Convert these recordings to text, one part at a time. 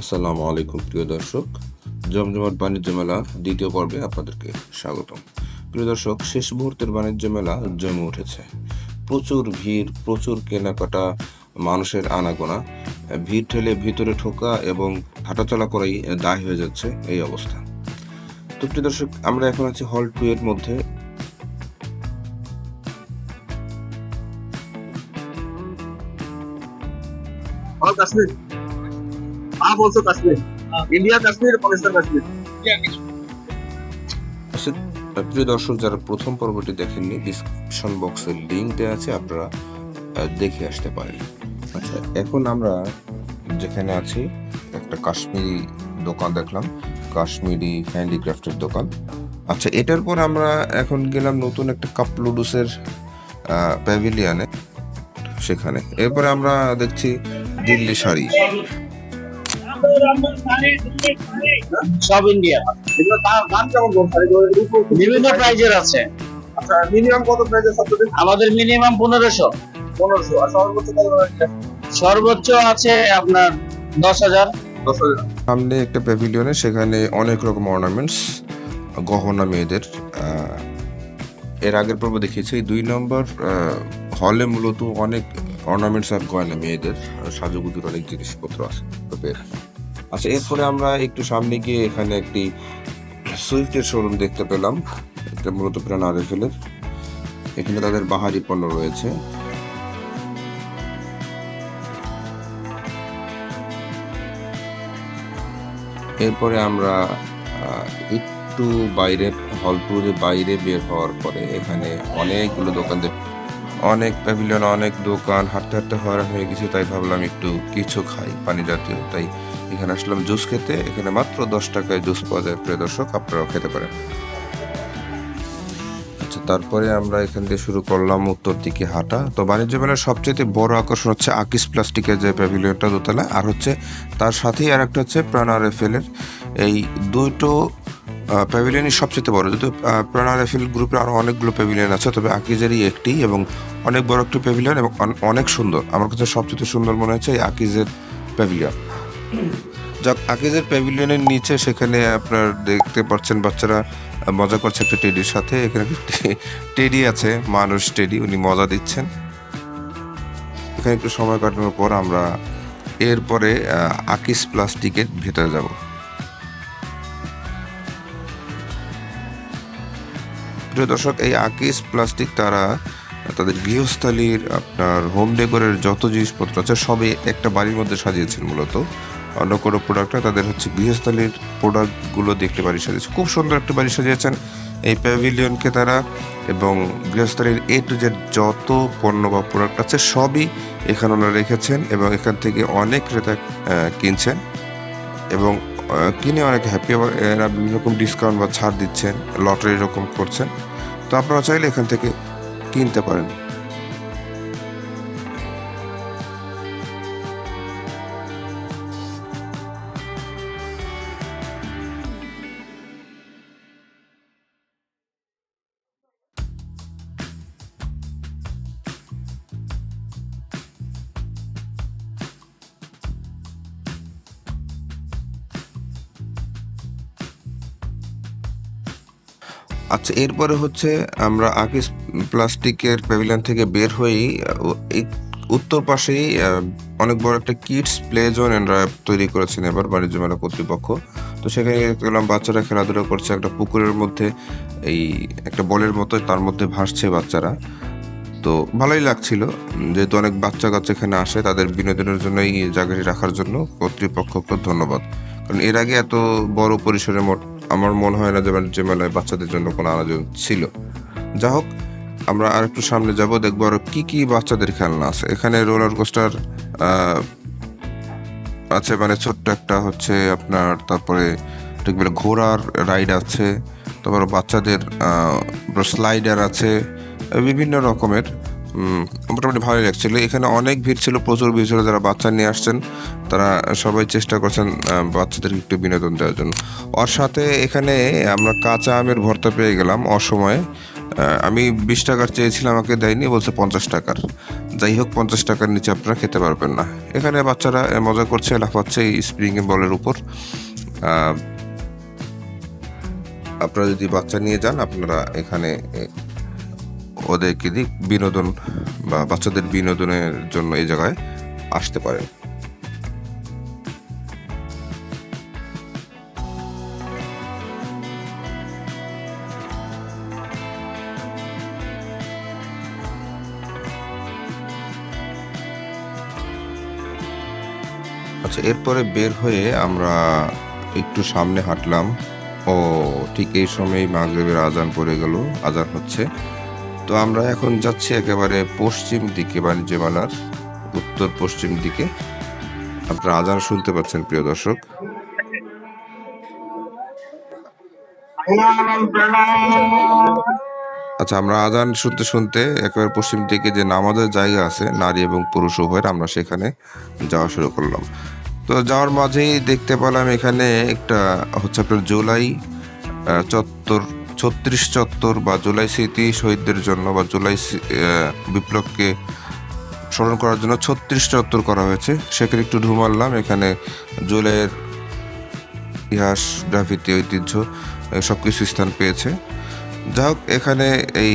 আসসালামু আলাইকুম, প্রিয় দর্শক। জমজমাট বাণিজ্য মেলা দ্বিতীয় পর্বে আপনাদেরকে স্বাগতম। প্রিয় দর্শক, শেষ মুহূর্তের বাণিজ্য মেলা জমে উঠেছে। প্রচুর ভিড়, প্রচুর কেনাকাটা, মানুষের আনাগোনা, ভিড় ঠেলে ভিতরে ঠোকা এবং হাঁটাচলা করাই দায় হয়ে যাচ্ছে এই অবস্থা। তো প্রিয় দর্শক, আমরা এখন আছি হল টু এর মধ্যে। Oh. have also Kashmir. India Kashmir, Pakistan Kashmir. প্রিয় দর্শক যারা প্রথম পর্বটি দেখেননি ডিসক্রিপশন বক্সের লিঙ্ক দেওয়া আছে আপনারা দেখে আসতে পারেন আচ্ছা এখন আমরা যেখানে আছি একটা কাশ্মীরি দোকান দেখলাম কাশ্মীরি হ্যান্ডিক্রাফটের দোকান আচ্ছা এটার পর আমরা এখন গেলাম নতুন একটা কাপ কাপলুডুসের প্যাভিলিয়ানে সেখানে এরপরে আমরা দেখছি দিল্লি শাড়ি সব ইন্ডিয়া দাম- কেমন বিভিন্ন প্রাইজের আছে। মিনিমাম কত আমাদের মিনিমাম পনেরোশো। সর্বোচ্চ আছে আপনার দশ হাজার। সামনে একটা প্যাভিলিয়নে সেখানে অনেক রকম অর্নামেন্টস গহনা মেয়েদের। এর আগের পর্ব দেখিয়েছি। দুই নম্বর হলে মূলত অনেক অর্নামেন্টস আর গয়না মেয়েদের, সাজুগুজুর অনেক জিনিসপত্র আছে। আচ্ছা এরপরে আমরা একটু সামনে গিয়ে এখানে একটি সুইফটের শোরুম দেখতে পেলাম। এটা মূলত প্রাণ আরএফএলের। এখানে তাদের বাহারি পণ্য রয়েছে। এরপরে আমরা একটু বাইরে হল ট্যুরে বাইরে বের হওয়ার পরে এখানে অনেকগুলো দোকান অনেক প্যাভিলিয়ন অনেক দোকান, হাঁটতে হাঁটতে হয়রান হয়ে গেছে, তাই ভাবলাম একটু কিছু খাই পানি জাতীয় তাই এখানে আসলাম জুস খেতে। এখানে মাত্র দশ টাকায় জুস পাওয়া যায় প্রিয় দর্শক আপনারাও খেতে পারেন। আচ্ছা তারপরে আমরা এখান দিয়ে শুরু করলাম উত্তর দিকে হাঁটা। তো বাণিজ্য মেলার সবচেয়ে বড় আকর্ষণ হচ্ছে আকিস প্লাস্টিকের যে প্যাভিলিয়নটা দোতলা আর হচ্ছে তার সাথেই আর একটা হচ্ছে প্রাণ আর এই দুটো প্যাভিলিয়নই সবচেয়ে বড়। যদিও আহ, প্রাণ আর এফএল গ্রুপের আরও অনেকগুলো প্যাভিলিয়ন আছে তবে আকিজেরই একটি এবং অনেক বড় একটি প্যাভিলিয়ন এবং অনেক সুন্দর। আমার কাছে সবচেয়ে সুন্দর মনে হচ্ছে এই আকিজের প্যাভিলিয়ন। যাক, আকিজের প্যাভিলিয়নের নিচে সেখানে আপনার দেখতে পাচ্ছেন বাচ্চারা মজা করছে একটা টেডির সাথে। এখানে টেডি আছে, মানুষ টেডি, উনি মজা দিচ্ছেন। এখানে একটু সময় কাটানোর পর আমরা এরপরে আকিস প্লাস্টিকের ভেতরে যাব। প্রিয় দর্শক, এই আকিস প্লাস্টিক তারা তাদের গৃহস্থালীর আপনার হোম ডেকোরের যত জিনিসপত্র আছে, সবই একটা বাড়ির মধ্যে সাজিয়েছেন মূলত। অন্য কোনো প্রোডাক্ট না তাদের হচ্ছে গৃহস্থালীর প্রোডাক্টগুলো দেখতে বাড়ি সাজিয়েছে। খুব সুন্দর একটা বাড়ি সাজিয়েছেন এই প্যাভিলিয়নকে তারা এবং গৃহস্থালীর এ টু জেড যত পণ্য বা প্রোডাক্ট আছে সবই এখানে ওনারা রেখেছেন এবং এখান থেকে অনেক ক্রেতা কিনছেন এবং কিনে অনেক হ্যাপি এরা বিভিন্ন রকম ডিসকাউন্ট বা ছাড় দিচ্ছেন লটারি এরকম করছেন। তো আপনারা চাইলে এখান থেকে কিনতে পারেন। আচ্ছা এরপরে হচ্ছে আমরা আকিস প্লাস্টিকের প্যাভিলিয়ন থেকে বের হয়েই উত্তর পাশেই অনেক বড় একটা কিডস প্লে জোন এনরা তৈরি করেছেন এবার বাণিজ্য মেলা কর্তৃপক্ষ। তো সেখানে দেখলাম বাচ্চারা খেলাধুলা করছে, একটা পুকুরের মধ্যে, এই একটা বলের মতো, তার মধ্যে ভাসছে বাচ্চারা। তো ভালোই লাগছিল, যেহেতু অনেক বাচ্চা কাচ্চা এখানে আসে, তাদের বিনোদনের জন্য এই জায়গাটি রাখার জন্য কর্তৃপক্ষকে ধন্যবাদ। কারণ এর আগে এত বড় পরিসরে মোট আমার মনে হয় না যে বাণিজ্য মেলায় বাচ্চাদের জন্য কোনো আয়োজন ছিল। যা হোক, আমরা আর একটু সামনে যাব, দেখব আরও কি কি বাচ্চাদের খেলনা আছে। এখানে রোলার কোস্টার আছে মানে ছোট্ট একটা হচ্ছে আপনার, তারপরে ঠিক ঘোড়ার রাইড আছে, তারপর বাচ্চাদের স্লাইডার আছে, বিভিন্ন রকমের। মোটামুটি ভালোই লাগছিল। এখানে অনেক ভিড় ছিল, প্রচুর ভিড় ছিল। যারা বাচ্চা নিয়ে আসছেন, তারা সবাই চেষ্টা করছেন বাচ্চাদেরকে একটু বিনোদন দেওয়ার জন্য। ওর সাথে এখানে আমরা কাঁচা আমের ভর্তা পেয়ে গেলাম অসময়ে। আমি বিশ টাকার চেয়েছিলাম, আমাকে দেয়নি, বলছে পঞ্চাশ টাকার। যাই হোক, পঞ্চাশ টাকার নিচে আপনারা খেতে পারবেন না। এখানে বাচ্চারা মজা করছে লাফাচ্ছে এই স্প্রিং বলের উপর। আপনারা যদি বাচ্চা নিয়ে যান, আপনারা এখানে ওদেরকে দিক বিনোদন বা বাচ্চাদের বিনোদনের জন্য এই জায়গায় আসতে পারেন আচ্ছা এরপরে বের হয়ে আমরা একটু সামনে হাঁটলাম। ও ঠিক এই সময় মাগরিবের আজান পড়ে গেল। আজান হচ্ছে তো আমরা এখন যাচ্ছি একেবারে পশ্চিম দিকে, বাণিজ্য মেলার উত্তর পশ্চিম দিকে। আপনারা আজান শুনতে পাচ্ছেন, প্রিয় দর্শক। আচ্ছা আমরা আজান শুনতে শুনতে একেবারে পশ্চিম দিকে যে নামাজের জায়গা আছে, নারী এবং পুরুষ উভয়ের, আমরা সেখানে যাওয়া শুরু করলাম। তো যাওয়ার মাঝেই দেখতে পেলাম এখানে একটা হচ্ছে আপনার জুলাই চত্বর ছত্রিশ চত্বর বা জুলাই স্মৃতি শহীদদের জন্য বা জুলাই বিপ্লবকে স্মরণ করার জন্য ছত্রিশ চত্বর করা হয়েছে। সেখানে একটু ঢু মারলাম, এখানে জুলাইয়ের ইতিহাস, গ্রাফিতি, ঐতিহ্য সব কিছু স্থান পেয়েছে। যা হোক, এখানে এই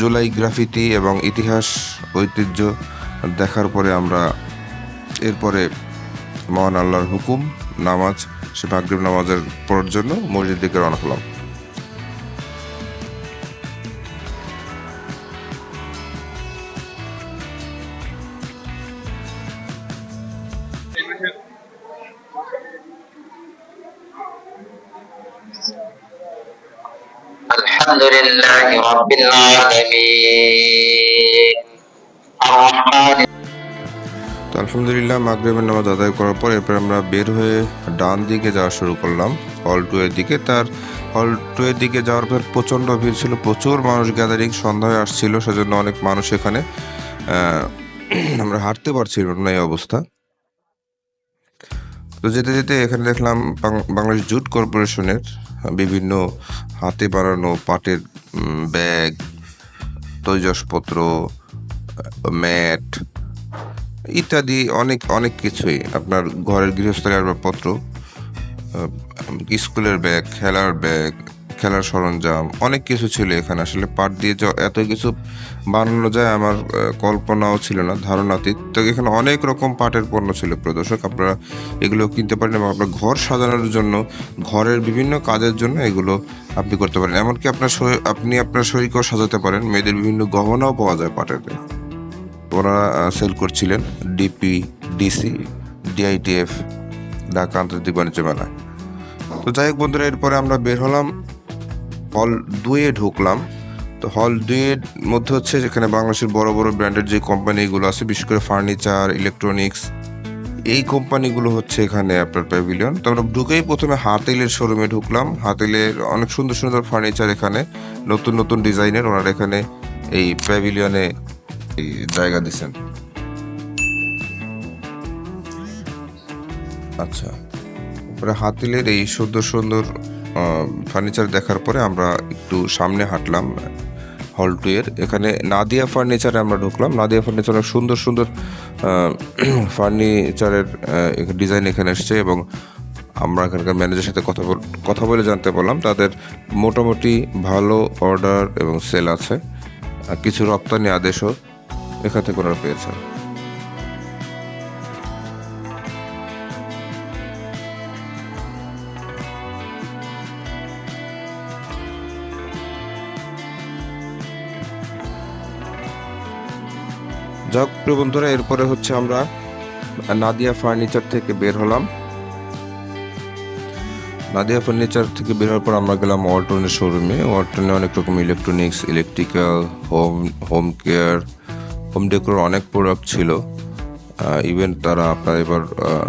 জুলাই গ্রাফিতি এবং ইতিহাস, ঐতিহ্য দেখার পরে আমরা এরপরে মহান আল্লাহর হুকুম, নামাজ, সে মাগরিব নামাজের পড়ার জন্য মসজিদ দিকে রওনা হলাম। رب العالمين الرحمن তো আলহামদুলিল্লাহ মাগরিবের নামাজ আদায় করার পর এরপর আমরা বের হয়ে ডান দিকে যাওয়া শুরু করলাম হল টু এর দিকে তার হল টু এর দিকে যাওয়ার পর প্রচণ্ড ভিড় ছিল প্রচুর মানুষ গ্যাদারিং সন্ধ্যায় আসছিল সেজন্য অনেক মানুষ এখানে আহ, আমরা হাঁটতে পারছিলাম না এই অবস্থা তো যেতে যেতে এখানে দেখলাম বাং- বাংলাদেশ জুট কর্পোরেশনের বিভিন্ন হাতে বানানো পাটের উম, ব্যাগ, তৈজসপত্র, ম্যাট ইত্যাদি অনেক অনেক কিছুই। আপনার ঘরের গৃহস্থ আসবাবপত্র স্কুলের ব্যাগ, খেলার ব্যাগ খেলার সরঞ্জাম, অনেক কিছু ছিল এখানে। আসলে পাট দিয়ে য- এত কিছু বানানো যায় আমার কল্পনাও ছিল না, ধারণাতীত। তো এখানে অনেক রকম পাটের পণ্য ছিল। প্রদর্শক, আপনারা এগুলো কিনতে পারেন এবং আপনার ঘর সাজানোর জন্য, ঘরের বিভিন্ন কাজের জন্য এগুলো আপনি করতে পারেন। এমনকি আপনার আপনি আপনার শরীরকেও সাজাতে পারেন। মেয়েদের বিভিন্ন গহনাও পাওয়া যায় পাটের। ওনারা সেল করছিলেন ডিপি, ডিসি, ডিআইটিএফ, ঢাকা আন্তর্জাতিক বাণিজ্য মেলায়। তো যাই হোক বন্ধুরা, এরপরে আমরা বের হলাম হল দুয়ে ঢুকলাম। তো হল দুয়ের মধ্যে হচ্ছে যেখানে বাংলাদেশের বড় বড় ব্র্যান্ডের যে কোম্পানিগুলো আছে, বিশেষ করে ফার্নিচার ইলেকট্রনিক্স এই কোম্পানিগুলো হচ্ছে এখানে আপনার প্যাভিলিয়ন তো আমরা ঢুকেই প্রথমে হাতিলের শোরুমে ঢুকলাম। হাতেলের অনেক সুন্দর সুন্দর ফার্নিচার এখানে, নতুন নতুন ডিজাইনের, ওনারা এখানে এই প্যাভিলিয়নে জায়গা দিচ্ছেন আচ্ছা হাতিলের এই সুন্দর সুন্দর ফার্নিচার দেখার পরে আমরা একটু সামনে হাঁটলাম হল এর। এখানে নাদিয়া ফার্নিচারে আমরা ঢুকলাম। নাদিয়া ফার্নিচার অনেক সুন্দর সুন্দর ফার্নিচারের ডিজাইন এখানে এসছে এবং আমরা এখানকার ম্যানেজারের সাথে কথা কথা বলে জানতে পারলাম। তাদের মোটামুটি ভালো অর্ডার এবং সেল আছে। কিছু রপ্তানি আদেশও এখান থেকে ওনারা পেয়েছেন যাক, প্রিয় বন্ধুরা, এরপরে হচ্ছে আমরা নাদিয়া ফার্নিচার থেকে বের হলাম। নাদিয়া ফার্নিচার থেকে বের হওয়ার পর আমরা গেলাম ওয়ালটনের শোরুমে ওয়ালটনে অনেক রকম electronics electrical home home care home decor অনেক প্রোডাক্ট ছিল। ইভেন তারা আপনার এবার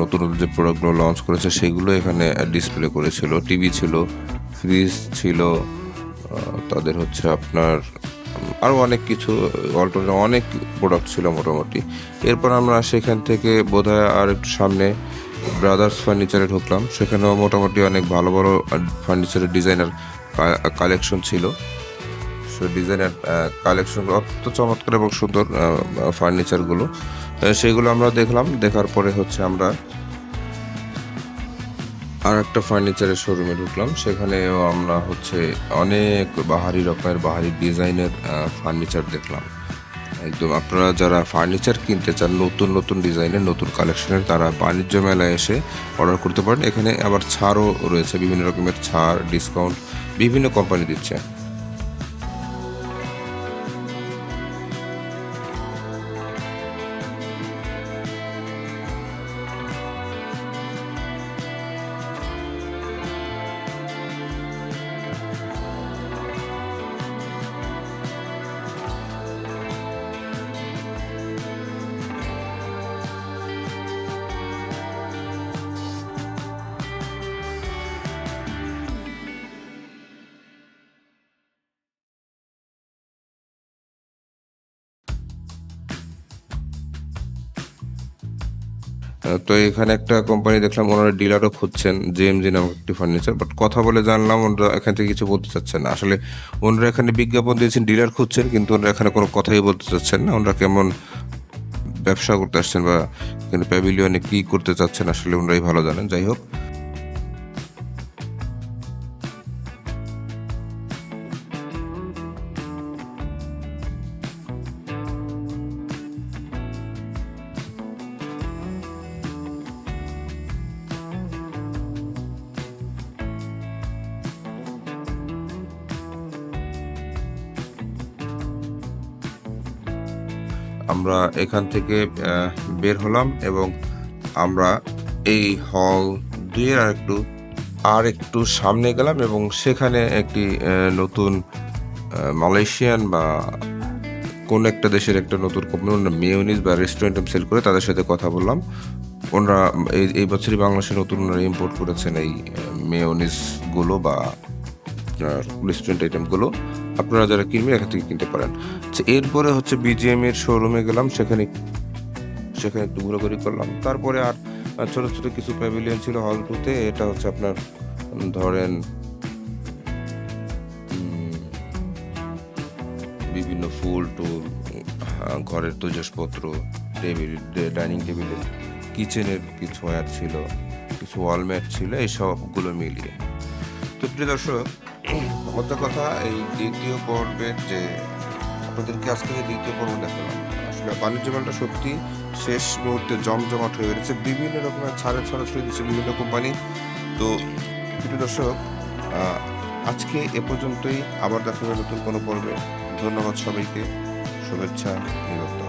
নতুন নতুন যে প্রোডাক্টগুলো লঞ্চ করেছে, সেগুলো এখানে ডিসপ্লে করেছিল। টিভি ছিল ফ্রিজ ছিল তাদের হচ্ছে আপনার আরও অনেক কিছু অল্টনের অনেক প্রোডাক্ট ছিল মোটামুটি। এরপর আমরা সেখান থেকে বোধহয় আর একটু সামনে ব্রাদার্স ফার্নিচারে ঢুকলাম। সেখানেও মোটামুটি অনেক ভালো বড় ফার্নিচারের ডিজাইনার কালেকশন ছিল। আসলে ডিজাইনার কালেকশন অত্যন্ত চমৎকার এবং সুন্দর ফার্নিচারগুলো সেগুলো আমরা দেখলাম। দেখার পরে হচ্ছে আমরা আর একটা ফার্নিচারের শোরুমে ঢুকলাম। সেখানেও আমরা হচ্ছে অনেক বাহারি রকমের বাহারি ডিজাইনের ফার্নিচার দেখলাম। একদম আপনারা যারা ফার্নিচার কিনতে চান, নতুন নতুন ডিজাইনের নতুন কালেকশনের তারা বাণিজ্য মেলায় এসে অর্ডার করতে পারেন। এখানে আবার ছাড়ও রয়েছে, বিভিন্ন রকমের ছাড় ডিসকাউন্ট বিভিন্ন কোম্পানি দিচ্ছে। তো এখানে একটা কোম্পানি দেখলাম, ওনারা ডিলারও খুঁজছেন জে এম জি নামক একটি ফার্নিচার বাট কথা বলে জানলাম, ওনারা এখান থেকে কিছু বলতে চাচ্ছেন না। আসলে ওনারা এখানে বিজ্ঞাপন দিয়েছেন ডিলার খুঁজছেন, কিন্তু ওনারা এখানে কোনো কথাই বলতে চাচ্ছেন না। ওনারা কেমন ব্যবসা করতে আসছেন বা এখানে প্যাভিলিয়নে কী করতে চাচ্ছেন, আসলে ওনারাই ভালো জানেন। যাই হোক আমরা এখান থেকে বের হলাম এবং আমরা এই হল দুইয়ের আর একটু আর একটু সামনে গেলাম এবং সেখানে একটি নতুন মালয়েশিয়ান বা কোন একটা দেশের একটা নতুন কোম্পানি ওনারা মেয়নিজ বা রেস্টুরেন্ট সেল করে তাদের সাথে কথা বললাম। ওনারা এই এই বছরই বাংলাদেশে নতুন ওনারা ইম্পোর্ট করেছেন এই মেয়নিজগুলো বা রেস্টুরেন্ট আইটেমগুলো আপনারা যারা কিনবেন, এখান থেকে কিনতে পারেন। আচ্ছা এরপরে হচ্ছে বিজিএম এর শোরুমে গেলাম, সেখানে সেখানে একটু ঘোরাঘুরি করলাম। তারপরে আর ছোট ছোট কিছু প্যাভিলিয়ন ছিল হল টুতে এটা হচ্ছে আপনার ধরেন বিভিন্ন ফুল টুল ঘরের তৈজসপত্র টেবিল ডাইনিং টেবিলে কিচেনের কিছু ওয়্যার ছিল, কিছু ওয়ালম্যাট ছিল, এই সবগুলো মিলিয়ে। তো প্রিয় দর্শক মোদ্দা কথা, এই দ্বিতীয় পর্বের যে, আপনাদেরকে আজকে দ্বিতীয় পর্ব দেখালাম। আসলে বাণিজ্য মেলাটা সত্যি শেষ মুহূর্তে জমজমাট হয়ে গেছে বিভিন্ন রকমের ছাড়ে ছড়াছড়ি দিচ্ছে বিভিন্ন কোম্পানি। তো প্রিয় দর্শক আজকে এ পর্যন্তই। আবার দেখা হবে নতুন কোনো পর্বে। ধন্যবাদ সবাইকে। শুভেচ্ছা নিরত্ত